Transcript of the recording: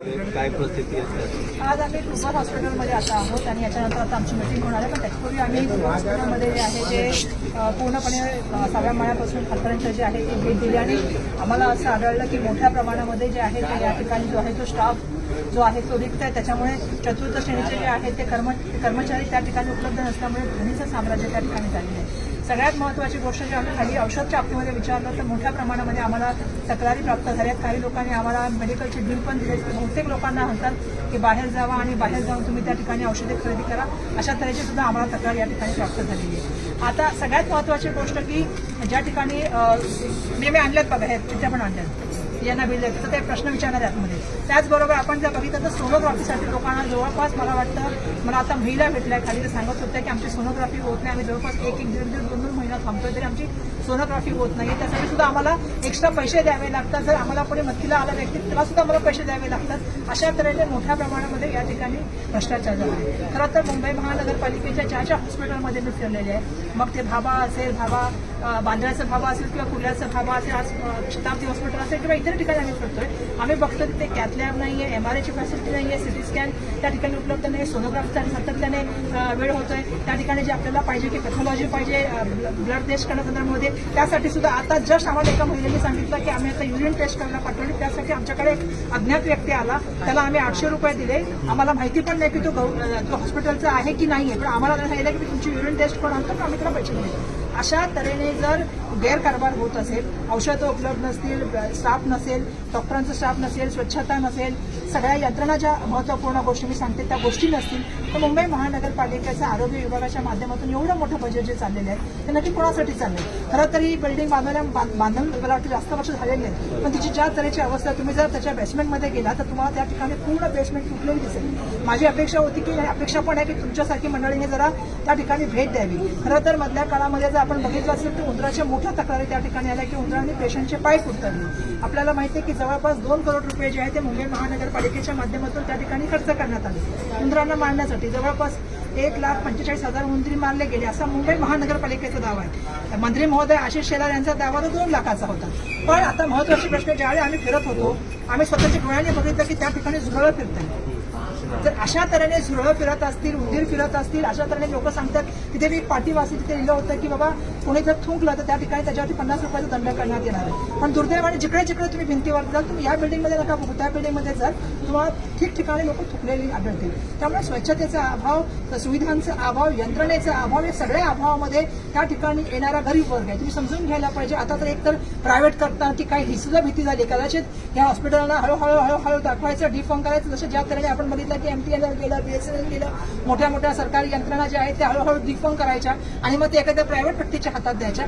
काय परिस्थिती आहे आज आम्ही कुपर हॉस्पिटलमध्ये आता आहोत आणि याच्यानंतर आता आमची मीटिंग होणार आहे. पण त्याच्यापूर्वी आम्ही हॉस्पिटलमध्ये जे आहे ते पूर्णपणे सगळ्या सहाव्या माळ्यापासून खालपर्यंत जे आहे ते भेट दिली आणि आम्हाला असं आढळलं की मोठ्या प्रमाणामध्ये जे आहे ते या ठिकाणी जो आहे तो स्टाफ जो आहे तो रिक्त आहे. त्याच्यामुळे चतुर्थ श्रेणीचे जे आहे ते कर्म कर्मचारी त्या ठिकाणी उपलब्ध नसल्यामुळे ध्वनीचं साम्राज्य त्या ठिकाणी झालेलं आहे. सगळ्यात महत्त्वाची गोष्ट जी आम्ही खाली औषधच्या बाबतीमध्ये विचारलं तर मोठ्या प्रमाणामध्ये आम्हाला तक्रारी प्राप्त झाल्यात. काही लोकांनी आम्हाला मेडिकलचे बिल पण दिले बहुतेक लोकांना म्हणतात की बाहेर जावा आणि बाहेर जाऊन तुम्ही त्या ठिकाणी औषधे खरेदी करा. अशा तऱ्हेची सुद्धा आम्हाला तक्रार या ठिकाणी प्राप्त झालेली आहे. आता सगळ्यात महत्त्वाची गोष्ट की ज्या ठिकाणी नेहमी आणल्यात बघा हे तिथे पण आणल्यात. यांना बिल द्यायचं तर ते प्रश्न विचारणार आहेत मध्ये त्याचबरोबर आपण जर बघितलं तर सोनोग्राफीसाठी लोकांना जवळपास मला वाटतं मला आता महिला भेटल्या खाली तर सांगत होत्या की आमची सोनोग्राफी होत नाही आम्ही जवळपास एक एक दीड दीड दोन दोन आम्हाला थांबतोय तरी आमची सोनोग्राफी होत नाही त्यासाठी सुद्धा आम्हाला एक्स्ट्रा पैसे द्यावे लागतात. जर आम्हाला कोणी मदतीला आला व्यक्ती त्याला सुद्धा आम्हाला पैसे द्यावे लागतात. अशा तऱ्हेने मोठ्या प्रमाणामध्ये या ठिकाणी भ्रष्टाचार झाला आहे. खरं तर मुंबई महानगरपालिकेच्या ज्या ज्या हॉस्पिटलमध्ये मी फिरलेले आहे मग ते भाबा असेल भाबा अ, भाबा असेल किंवा कुल्याचं भाबा असेल आज शताब्दी हॉस्पिटल असेल किंवा इतर ठिकाणी आम्ही फिरतोय आम्ही बघतो ते कॅथलॅब नाही आहे एम आर आयची फॅसिलिटी नाही आहे सिटी स्कॅन त्या ठिकाणी उपलब्ध नाही सोनोग्राफीचा सातत्याने वेळ होतोय. त्या ठिकाणी जे आपल्याला पाहिजे की पॅथॉलॉजी पाहिजे ब्लड टेस्ट करण्यासंदर्भामध्ये त्यासाठी सुद्धा आता जस्ट आम्हाला एका महिलेने सांगितलं की आम्ही आता युरिन टेस्ट करायला पाठवली. त्यासाठी आमच्याकडे एक अज्ञात व्यक्ती आला. त्याला आम्ही आठशे रुपये दिले. आम्हाला माहिती पण नाही की तो हॉस्पिटलचा आहे की नाही आहे पण आम्हाला सांगितलं की तुमची युरिन टेस्ट करून आणतो आम्ही त्याला पैसे दिले. अशा तऱ्हेने जर गैरकारभार होत असेल औषधं उपलब्ध नसतील स्टाफ नसेल डॉक्टरांचा स्टाफ नसेल स्वच्छता नसेल सगळ्या यंत्रणा ज्या महत्त्वपूर्ण गोष्टी मी सांगते त्या गोष्टी नसतील तर मुंबई महानगरपालिकेचं आरोग्य विभागाच्या माध्यमातून एवढं मोठं बजेट जे चाललेलं आहे ते नक्की कोणासाठी चाललं खरं तरी बिल्डिंग बांधवल्या बांध- बांधून मला वाटतं जास्त वर्ष झालेली आहे पण तिची ज्या तऱ्हेची अवस्था तुम्ही जर त्याच्या बेसमेंटमध्ये गेला तर तुम्हाला त्या ठिकाणी पूर्ण बेसमेंट तुटलेली दिसेल. माझी अपेक्षा होती की अपेक्षा पण आहे की तुमच्यासारखी मंडळीने जरा त्या ठिकाणी भेट द्यावी. खरं तर मधल्या काळामध्ये जर आपण बघितलं असेल तर उंदराच्या मोठ्या तक्रारी त्या ठिकाणी आल्या की उंदराने पेशंटचे पाय फुटतले आपल्याला माहिती आहे की जवळपास दोन करोड रुपये जे आहे ते मुंबई महानगरपालिकेच्या माध्यमातून त्या ठिकाणी खर्च करण्यात आले. उंदरांना मारण्यासाठी जवळपास एक लाख पंचेचाळीस हजार उंदरी मारले गेले असा मुंबई महानगरपालिकेचा दावा आहे. मंत्री महोदय आशिष शेलार यांचा दावा तर दोन लाखाचा होता. पण आता महत्त्वाचे प्रश्न ज्यावेळी आम्ही फिरत होतो आम्ही स्वतःच्या डोळ्याने बघितलं की त्या ठिकाणी झुरळं फिरतात जर अशा तऱ्हेने झुरळं फिरत असतील उंदीर फिरत असतील अशा तऱ्हेने लोक सांगतात तिथे मी एक पाठीवासी तिथे लिहिलं होतं की बाबा कोणी जर थुंकलं तर त्या ठिकाणी त्याच्यावरती पन्नास रुपयाचा दंड करण्यात येणार आहे. पण दुर्दैवाने जिकडे जिकडे तुम्ही भिंतीवर जाल तुम्ही या बिल्डिंगमध्ये नका बघू त्या बिल्डिंगमध्ये जर तुम्हाला ठिकठिकाणी लोक थुकलेली आढळतील. त्यामुळे स्वच्छतेचा अभाव सुविधांचा अभाव यंत्रणेचा अभाव या सगळ्या अभावामध्ये त्या ठिकाणी येणारा गरीब वर्ग आहे. तुम्ही समजून घ्यायला पाहिजे आता तर एकतर प्रायव्हेट करता की काही ही सुद्धा भीती झाली. कदाचित या हॉस्पिटलला हळूहळू हळूहळू दाखवायचं डिफॉर्म करायचं जसं ज्या तऱ्हेने आपण बघितलं की एल गेलं बीएसएनएल गेलं मोठ्या मोठ्या सरकारी यंत्रणा ज्या आहेत त्या हळूहळू डिफॉर्म करायच्या आणि मग ते एखाद्या प्रायव्हेट व्यक्तीच्या हातात द्यायच्या.